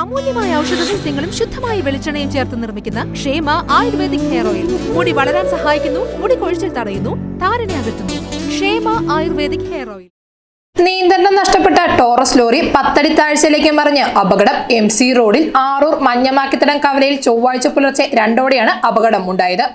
അമൂല്യമായ ഔഷധ സസ്യങ്ങളും ശുദ്ധമായ വെളിച്ചെണ്ണയും ചേർത്ത് നിർമ്മിക്കുന്ന ക്ഷേമ ആയുർവേദിക് ഹെയർ ഓയിൽ. മുടി വളരാൻ സഹായിക്കുന്നു മുടി കൊഴിച്ചിൽ തടയുന്നു താരനെ അകറ്റുന്നു. ക്ഷേമ ആയുർവേദിക് ഹെയർ ഓയിൽ. നിയന്ത്രണം നഷ്ടപ്പെട്ട ടോറസ് ലോറി പത്തടി താഴ്ചയിലേക്ക് മറിഞ്ഞ് അപകടം. എം സി റോഡിൽ ആറൂർ മഞ്ഞമാക്കിത്തടം കവലയിൽ ചൊവ്വാഴ്ച പുലർച്ചെ രണ്ടോടെയാണ് അപകടം ഉണ്ടായത്.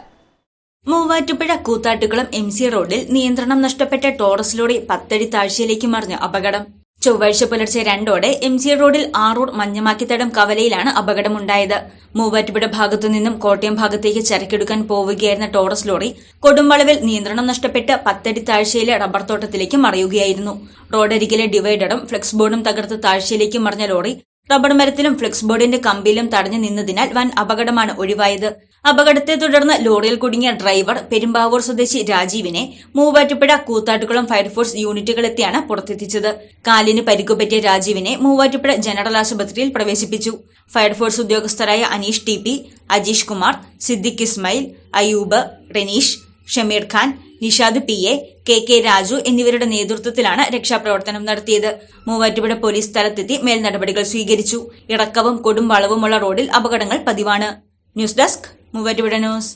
മൂവാറ്റുപുഴ കൂത്താട്ടുകുളം എം സി റോഡിൽ നിയന്ത്രണം നഷ്ടപ്പെട്ട ടോറസ് ലോറി പത്തടി താഴ്ചയിലേക്ക് മറിഞ്ഞ് അപകടം. ചൊവ്വാഴ്ച പുലർച്ചെ രണ്ടോടെ എം സി റോഡിൽ ആറൂർ മഞ്ഞമാക്കിത്തടം കവലയിലാണ് അപകടമുണ്ടായത്. മൂവാറ്റുപുഴ ഭാഗത്തു നിന്നും കോട്ടയം ഭാഗത്തേക്ക് ചരക്കെടുക്കാൻ പോവുകയായിരുന്ന ടോറസ് ലോറി കൊടുമ്പളവിൽ നിയന്ത്രണം നഷ്ടപ്പെട്ട് പത്തടി താഴ്ചയിലെ റബ്ബർ തോട്ടത്തിലേക്ക് മറിയുകയായിരുന്നു. റോഡരികിലെ ഡിവൈഡറും ഫ്ലെക്സ് ബോർഡും തകർത്ത് താഴ്ചയിലേക്ക് മറിഞ്ഞ ലോറി റബ്ബർ മരത്തിലും ഫ്ലെക്സ് ബോർഡിന്റെ കമ്പിയിലും തടഞ്ഞു നിന്നതിനാൽ വൻ അപകടമാണ് ഒഴിവായത്. അപകടത്തെ തുടർന്ന് ലോറിയിൽ കുടുങ്ങിയ ഡ്രൈവർ പെരുമ്പാവൂർ സ്വദേശി രാജീവിനെ മൂവാറ്റുപുഴ കൂത്താട്ടുകുളം ഫയർഫോഴ്സ് യൂണിറ്റുകളെത്തിയാണ് പുറത്തെത്തിച്ചത്. കാലിന് പരിക്കുപറ്റിയ രാജീവിനെ മൂവാറ്റുപുഴ ജനറൽ ആശുപത്രിയിൽ പ്രവേശിപ്പിച്ചു. Fire force ഉദ്യോഗസ്ഥരായ Aneesh T P Ajeesh Kumar Siddique Ismail Ayoob Reneesh Shameer Khan Nishad P A K K Raju എന്നിവരുടെ നേതൃത്വത്തിലാണ് രക്ഷാപ്രവർത്തനം നടത്തിയത്. മൂവാറ്റുപുഴ പോലീസ് സ്ഥലത്തെത്തി മേൽനടപടികൾ സ്വീകരിച്ചു. ഇടക്കവും കൊടും വളവുമുള്ള റോഡിൽ അപകടങ്ങൾ പതിവാണ്. News desk Muvattupuzha news.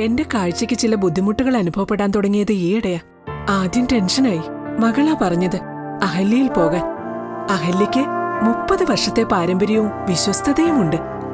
എന്റെ കാഴ്ചക്ക് ചില ബുദ്ധിമുട്ടുകൾ അനുഭവപ്പെടാൻ തുടങ്ങിയത് ഈയിടെയാ. ആദ്യം ടെൻഷനായി. മകളാ പറഞ്ഞത് അഹല്യയിൽ പോകാൻ. അഹല്യയ്ക്ക് മുപ്പത് വർഷത്തെ പാരമ്പര്യവും വിശ്വസ്തതയുമുണ്ട്.